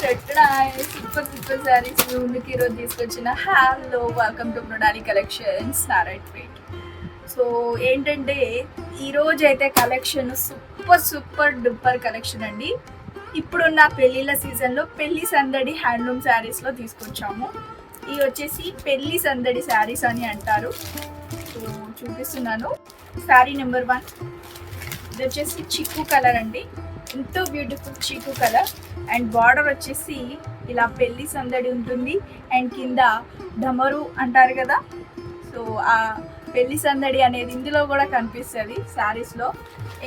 Super super saris ముందుకి ఈరోజు తీసుకొచ్చిన. Hello welcome to Prodali collections Narayanpet so ఏంటంటే ఈరోజు అయితే collection super super duper collection అండి. ఇప్పుడున్న పెళ్ళిళ్ళ సీజన్లో పెళ్ళి సందడి హ్యాండ్లూమ్ శారీస్లో తీసుకొచ్చాము. ఇవి వచ్చేసి పెళ్ళి సందడి శారీస్ అని అంటారు. సో చూపిస్తున్నాను. శారీ నెంబర్ వన్ ఇది వచ్చేసి చిక్కు కలర్ అండి. ఎంతో బ్యూటిఫుల్ చీకు కలర్ అండ్ బార్డర్ వచ్చేసి ఇలా పెళ్ళి సందడి ఉంటుంది. అండ్ కింద డమరు అంటారు కదా? సో ఆ పెళ్ళి సందడి అనేది ఇందులో కూడా కనిపిస్తుంది శారీస్లో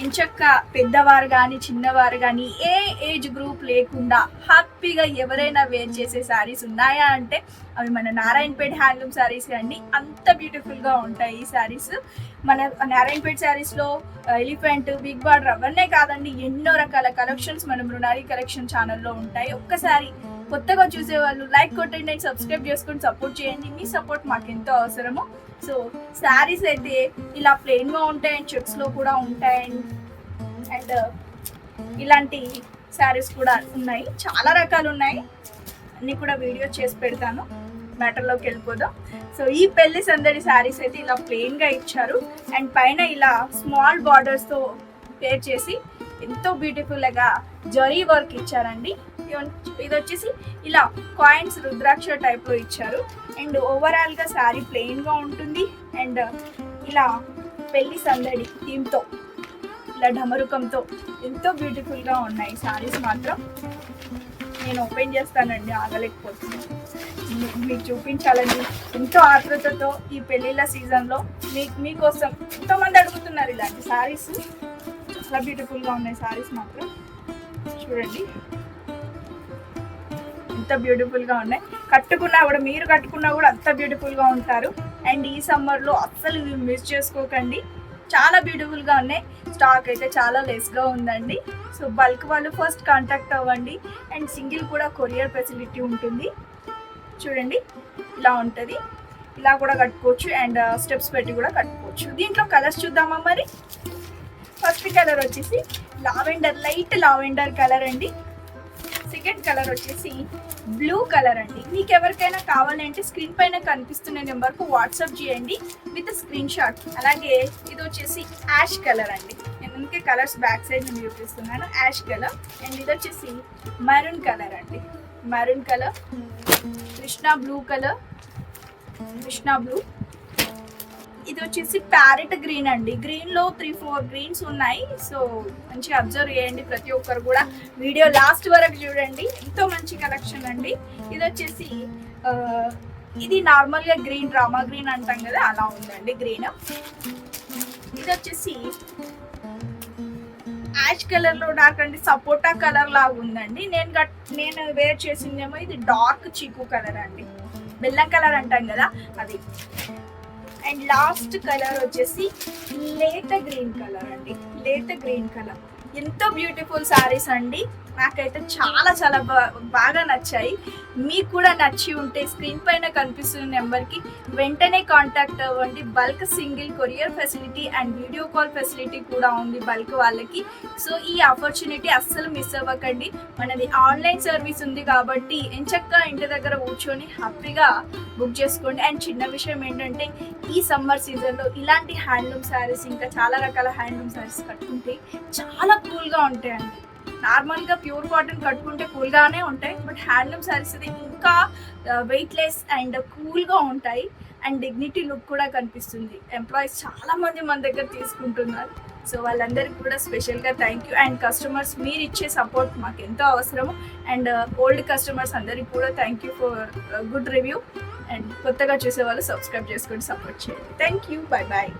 ఎంచక్క పెద్దవారు కానీ చిన్నవారు కానీ ఏ ఏజ్ గ్రూప్ లేకుండా హ్యాపీగా ఎవరైనా వేర్ చేసే శారీస్ ఉన్నాయా అంటే అవి మన నారాయణపేట హ్యాండ్లూమ్ శారీస్ అండి. అంత బ్యూటిఫుల్గా ఉంటాయి ఈ శారీస్. మన నారాయణపేట శారీస్లో ఎలిఫెంట్ బిగ్ బార్డర్ అవన్నీ కాదండి ఎన్నో రకాల కలెక్షన్స్ మన మృణాలి కలెక్షన్ ఛానల్లో ఉంటాయి. ఒక్కసారి కొత్తగా చూసేవాళ్ళు లైక్ కొట్టండి సబ్స్క్రైబ్ చేసుకొని సపోర్ట్ చేయండి. మీ సపోర్ట్ మాకు ఎంతో అవసరము. సో శారీస్ అయితే ఇలా ప్లెయిన్గా ఉంటాయి అండ్ చెక్స్లో కూడా ఉంటాయి అండ్ uh, ఇలాంటి శారీస్ కూడా ఉన్నాయి. చాలా రకాలు ఉన్నాయి. అన్ని కూడా వీడియో చేసి పెడతాను. మ్యాటర్లోకి వెళ్ళిపోదాం. సో ఈ పెళ్ళి సందడి శారీస్ అయితే ఇలా ప్లెయిన్గా ఇచ్చారు. అండ్ పైన ఇలా స్మాల్ బార్డర్స్తో పేర్ చేసి ఎంతో బ్యూటిఫుల్గా జరీ వర్క్ ఇచ్చారండి. ఇది వచ్చేసి ఇలా కాయిన్స్ రుద్రాక్ష టైప్లో ఇచ్చారు. అండ్ ఓవరాల్గా శారీ ప్లెయిన్గా ఉంటుంది. అండ్ ఇలా పెళ్ళి సందడి థీమ్తో ఇలా ఢమరుకంతో ఎంతో బ్యూటిఫుల్గా ఉన్నాయి శారీస్ మాత్రం. నేను ఓపెన్ చేస్తానండి ఆగలేకపోతున్నాను. మీకు చూపించాలని ఎంతో ఆతృతతో ఈ పెళ్ళిళ్ళ సీజన్లో మీ మీకోసం ఎంతోమంది అడుగుతున్నారు ఇలాంటి శారీస్ చాలా బ్యూటిఫుల్గా ఉన్నాయి శారీస్ మాత్రం. చూడండి. ఎంత బ్యూటిఫుల్గా ఉన్నాయి. కట్టుకున్నా కూడా మీరు కట్టుకున్నా కూడా అంత బ్యూటిఫుల్గా ఉంటారు. అండ్ ఈ సమ్మర్లో అస్సలు ఇవి మిస్ చేసుకోకండి. చాలా బ్యూటిఫుల్గా ఉన్నాయి. స్టాక్ అయితే చాలా లెస్గా ఉందండి. సో బల్క్ వాళ్ళు ఫస్ట్ కాంటాక్ట్ అవ్వండి. అండ్ సింగిల్ కూడా కొరియర్ ఫెసిలిటీ ఉంటుంది. చూడండి ఇలా ఉంటుంది. ఇలా కూడా కట్టుకోవచ్చు. అండ్ స్టెప్స్ uh, పెట్టి కూడా కట్టుకోవచ్చు. దీంట్లో కలర్స్ చూద్దామా మరి? ఫస్ట్ కలర్ వచ్చేసి లావెండర్ లైట్ లావెండర్ కలర్ అండి. సెకండ్ కలర్ వచ్చేసి బ్లూ కలర్ అండి. మీకు ఎవరికైనా కావాలంటే స్క్రీన్ పైన కనిపిస్తున్న నెంబర్కు వాట్సాప్ చేయండి విత్ స్క్రీన్ షాట్. అలాగే ఇది వచ్చేసి యాష్ కలర్ అండి. నేను అందుకే కలర్స్ బ్యాక్ సైడ్ నేను చూపిస్తున్నాను. Ash colour. అండ్ ఇది వచ్చేసి మెరూన్ కలర్ అండి. Maroon colour. Krishna blue colour. Krishna blue. ఇది వచ్చేసి ప్యారెట్ గ్రీన్ అండి. గ్రీన్లో త్రీ ఫోర్ గ్రీన్స్ ఉన్నాయి. సో మంచిగా అబ్జర్వ్ చేయండి ప్రతి ఒక్కరు కూడా. వీడియో లాస్ట్ వరకు చూడండి. ఎంతో మంచి కలెక్షన్ అండి. ఇది వచ్చేసి ఇది నార్మల్గా గ్రీన్ డ్రామా గ్రీన్ అంటాం కదా అలా ఉందండి గ్రీన్ ఇది వచ్చేసి యాష్ కలర్లో డార్క్ అండి. సపోటా కలర్ లాగా ఉందండి. నేను నేను వేర్ చేసిందేమో ఇది డార్క్ చీకు కలర్ అండి. బెల్లం కలర్ అంటాం కదా అది. అండ్ లాస్ట్ కలర్ వచ్చేసి లేత గ్రీన్ కలర్ అండి. లేత గ్రీన్ కలర్. ఎంతో బ్యూటిఫుల్ సారీస్ అండి. నాకైతే చాలా చాలా బాగా నచ్చాయి. మీకు కూడా నచ్చి ఉంటే స్క్రీన్ పైన కనిపిస్తున్న నెంబర్కి వెంటనే కాంటాక్ట్ అవ్వండి. Bulk single courier facility and video call facility కూడా ఉంది బల్క్ వాళ్ళకి. సో ఈ ఆపర్చునిటీ అస్సలు మిస్ అవ్వకండి. మనది ఆన్లైన్ సర్వీస్ ఉంది కాబట్టి ఎంచక్క ఇంటి దగ్గర కూర్చొని హ్యాపీగా బుక్ చేసుకోండి. అండ్ చిన్న విషయం ఏంటంటే ఈ సమ్మర్ సీజన్లో ఇలాంటి హ్యాండ్లూమ్ శారీస్ ఇంకా చాలా రకాల హ్యాండ్లూమ్ శారీస్ కట్టుకుంటే చాలా కూల్గా ఉంటాయండి. నార్మల్గా ప్యూర్ కాటన్ కట్టుకుంటే కూల్గానే ఉంటాయి బట్ హ్యాండ్లూమ్ శారీస్ అయితే ఇంకా వెయిట్లెస్ అండ్ కూల్గా ఉంటాయి. అండ్ డిగ్నిటీ లుక్ కూడా కనిపిస్తుంది. ఎంప్లాయీస్ చాలా మంది మన దగ్గర తీసుకుంటున్నారు. సో వాళ్ళందరికీ కూడా స్పెషల్గా థ్యాంక్ యూ అండ్ కస్టమర్స్ మీరు ఇచ్చే సపోర్ట్ మాకు ఎంతో అవసరము. అండ్ ఓల్డ్ కస్టమర్స్ అందరికీ కూడా thank you for good review and కొత్తగా చూసే వాళ్ళు సబ్స్క్రైబ్ చేసుకొని సపోర్ట్ చేయండి. Thank you bye bye